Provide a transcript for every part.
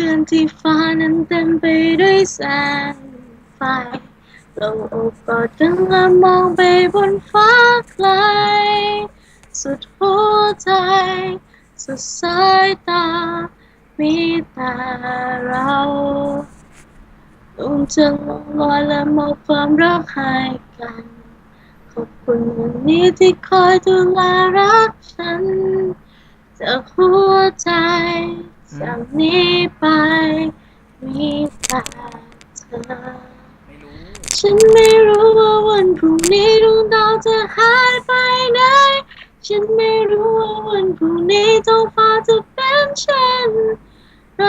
คืนที่ฟ้านั้นเต็มไปด้วยแสงไฟเราโอบกอดกันและมองไปบนฟ้าไกล สุดหัวใจ สุดสายตา มีแต่เราลงจะลงลอยและมอบความรักให้กัน ขอบคุณวันนี้ที่คอยดูแลรักฉันจากหัวใจ จากนี้ไปมีแต่เธอฉันไม่รู้ว่าวันพรุ่งนี้ดวงดาวจะหายไปไหน ฉันไม่รู้ว่าวันพรุ่งนี้ท้องฟ้าจะเป็นเช่นไร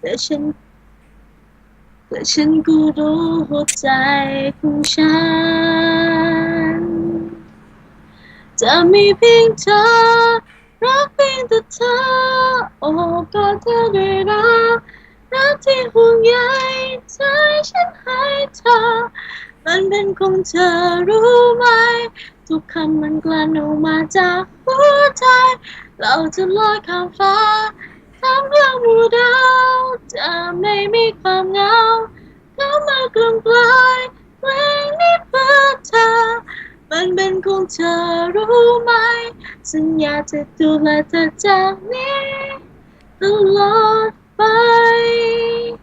แต่ฉันแต่ฉันก็รู้หัวใจของฉัน จะมีเพียงเธอรักเพียงแต่เธอ โอ้กอดเธอด้วยรักรักที่ห่วงใยใจฉันให้เธอ มันเป็นของเธอรู้ไหม ทุกคำมันกลั่นออกมาจากหัวใจ เราจะลอยข้ามฟ้าทำเรื่องหมู่ดาวจะไม่มีความเหงาเข้ามากลางกลายเพลงนี้เพื่อเธอ มันเป็นของเธอรู้ไหม สัญญาจะดูแลเธอจากนี้ ตลอดไป